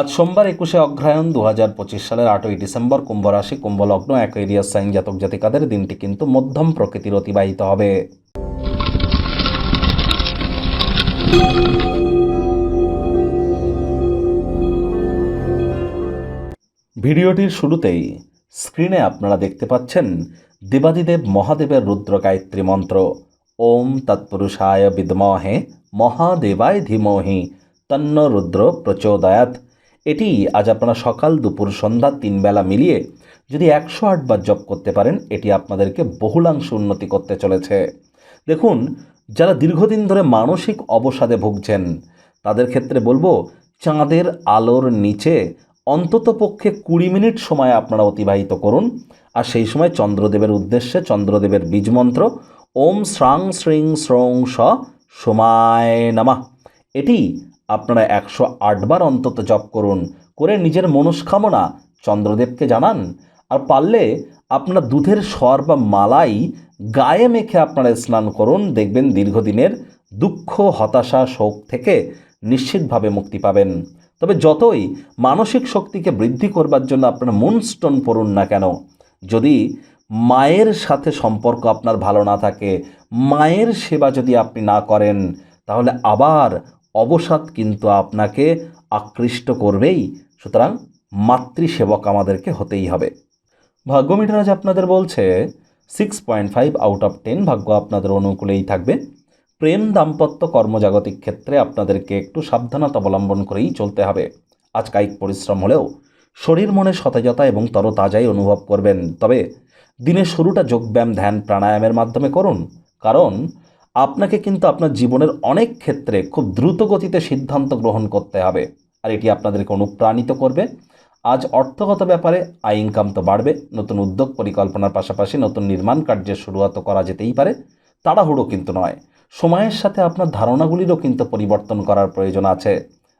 আজ সোমবার একুশে অগ্রহায়ণ দু হাজার পঁচিশ সালের আটই ডিসেম্বর কুম্ভ রাশি কুম্ভ লগ্ন অ্যাকোয়েরিয়াস সাইন জাতক জাতিকাদের দিনটি কিন্তু মধ্যম প্রকৃতির অতিবাহিত হবে। ভিডিওটির শুরুতেই স্ক্রিনে আপনারা দেখতে পাচ্ছেন দেবাদিদেব মহাদেবের রুদ্র গায়ত্রী মন্ত্র। ওম তৎপুরুষায় বিদ্মহে মহাদেবায় ধীমহি। তন্ন রুদ্র প্রচোদয়াত এটি আজ আপনারা সকাল দুপুর সন্ধ্যা তিন বেলা মিলিয়ে যদি একশো আটবার জপ করতে পারেন, এটি আপনাদেরকে বহুলাংশ উন্নতি করতে চলেছে। দেখুন, যারা দীর্ঘদিন ধরে মানসিক অবসাদে ভুগছেন, তাদের ক্ষেত্রে বলব, চাঁদের আলোর নিচে অন্তত পক্ষে কুড়ি মিনিট সময় আপনারা অতিবাহিত করুন। আর সেই সময় চন্দ্রদেবের উদ্দেশ্যে চন্দ্রদেবের বীজমন্ত্র ওম শ্রাং শ্রিং শ্রং স, সোমায় নামা। এটি আপনারা একশো আটবার অন্তত জপ করুন, করে নিজের মনস্কামনা চন্দ্রদেবকে জানান। আর পারলে আপনারা দুধের স্বর বা মালাই গায়ে মেখে আপনারা স্নান করুন। দেখবেন দীর্ঘদিনের দুঃখ, হতাশা, শোক থেকে নিশ্চিতভাবে মুক্তি পাবেন। তবে যতই মানসিক শক্তিকে বৃদ্ধি করবার জন্য আপনারা মুনস্টোন পড়ুন না কেন, যদি মায়ের সাথে সম্পর্ক আপনার ভালো না থাকে, মায়ের সেবা যদি আপনি না করেন, তাহলে আবার অবসাদ কিন্তু আপনাকে আকৃষ্ট করবেই। সুতরাং মাতৃসেবক আমাদেরকে হতেই হবে। ভাগ্য মিটার আজ আপনাদের বলছে six point five out of ten ভাগ্য আপনাদের অনুকূলেই থাকবে। প্রেম দাম্পত্য কর্মজাগতিক ক্ষেত্রে আপনাদেরকে একটু সাবধানতা অবলম্বন করেই চলতে হবে। আজ কায়িক পরিশ্রম হলেও শরীর মনে সতেজতা এবং তরতাজাই অনুভব করবেন। তবে দিনের শুরুটা যোগব্যায়াম, ধ্যান, প্রাণায়ামের মাধ্যমে করুন। কারণ আপনাকে কিন্তু আপনার জীবনের অনেক ক্ষেত্রে খুব দ্রুত গতিতে সিদ্ধান্ত গ্রহণ করতে হবে। আর এটি আপনাদেরকে অনুপ্রাণিত করবে। আজ অর্থগত ব্যাপারে আয় ইনকাম তো বাড়বে, নতুন উদ্যোগ পরিকল্পনার পাশাপাশি নতুন নির্মাণ কার্যের শুরুয়াত করা যেতেই পারে, তাড়াহুড়ো কিন্তু নয়। সময়ের সাথে আপনার ধারণাগুলিরও কিন্তু পরিবর্তন করার প্রয়োজন আছে।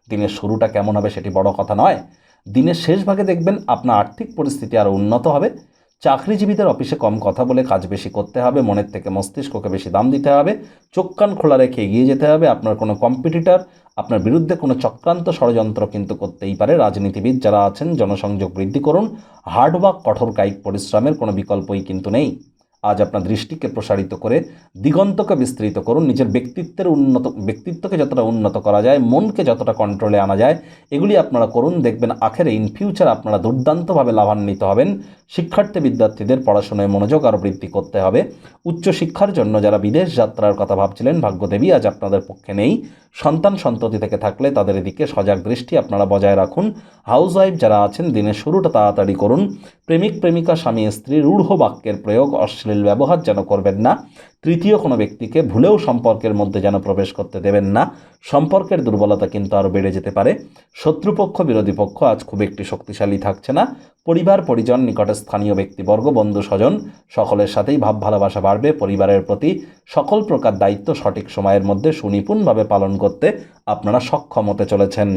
দিনের শুরুটা কেমন হবে সেটি বড় কথা নয়। দিনের শেষ ভাগে দেখবেন আপনার আর্থিক পরিস্থিতি আরও উন্নত হবে। চাকরিজীবীদের অফিসে কম কথা বলে কাজ বেশি করতে হবে, মনের থেকে মস্তিষ্ককে বেশি দাম দিতে হবে, চোখ কান খোলা রেখে এগিয়ে যেতে হবে, আপনার কোনো কম্পিটিটর আপনার বিরুদ্ধে কোনো চক্রান্ত ষড়যন্ত্র কিন্তু করতেই পারে। রাজনীতিবিদ যারা আছেন, জনসংযোগ বৃদ্ধি করুন হার্ডওয়ার্ক কঠোর কায়িক পরিশ্রমের কোনো বিকল্পই কিন্তু নেই। আজ আপনার দৃষ্টিকে প্রসারিত করে, দিগন্তকে বিস্তৃত করুন, নিজের ব্যক্তিত্বের উন্নত, ব্যক্তিত্বকে যতটা উন্নত করা যায়, মনকে যতটা কন্ট্রোলে আনা যায়, এগুলি আপনারা করুন, দেখবেন আখেরে ইন ফিউচার আপনারা দুর্দান্তভাবে লাভান্বিত হবেন। শিক্ষার্থী বিদ্যার্থীদের পড়াশোনায় মনোযোগ আরও বৃদ্ধি করতে হবে। উচ্চশিক্ষার জন্য যারা বিদেশ যাত্রার কথা ভাবছিলেন, ভাগ্যদেবী আজ আপনাদের পক্ষে নেই। সন্তান সন্ততি থেকে থাকলে তাদের এদিকে সজাগ দৃষ্টি আপনারা বজায় রাখুন। হাউস ওয়াইফ যারা আছেন, দিনের শুরুটা তাড়াতাড়ি করুন। প্রেমিক, প্রেমিকা, স্বামী স্ত্রী রূঢ় বাক্যের প্রয়োগ অশ্লীল ব্যবহার যেন করবেন না, তৃতীয় কোনো ব্যক্তিকে ভুলেও সম্পর্কের মধ্যে যেন প্রবেশ করতে দেবেন না, সম্পর্কের দুর্বলতা কিন্তু আরও বেড়ে যেতে পারে। শত্রুপক্ষ, বিরোধী পক্ষ আজ খুব একটি শক্তিশালী থাকছে না। পরিবার, পরিজন, নিকটে স্থানীয় ব্যক্তিবর্গ, বন্ধু, স্বজন সকলের সাথেই ভাব, ভালোবাসা বাড়বে। পরিবারের প্রতি সকল প্রকার দায়িত্ব সঠিক সময়ের মধ্যে সুনিপুণভাবে পালন করতে আপনারা সক্ষম হতে চলেছেন।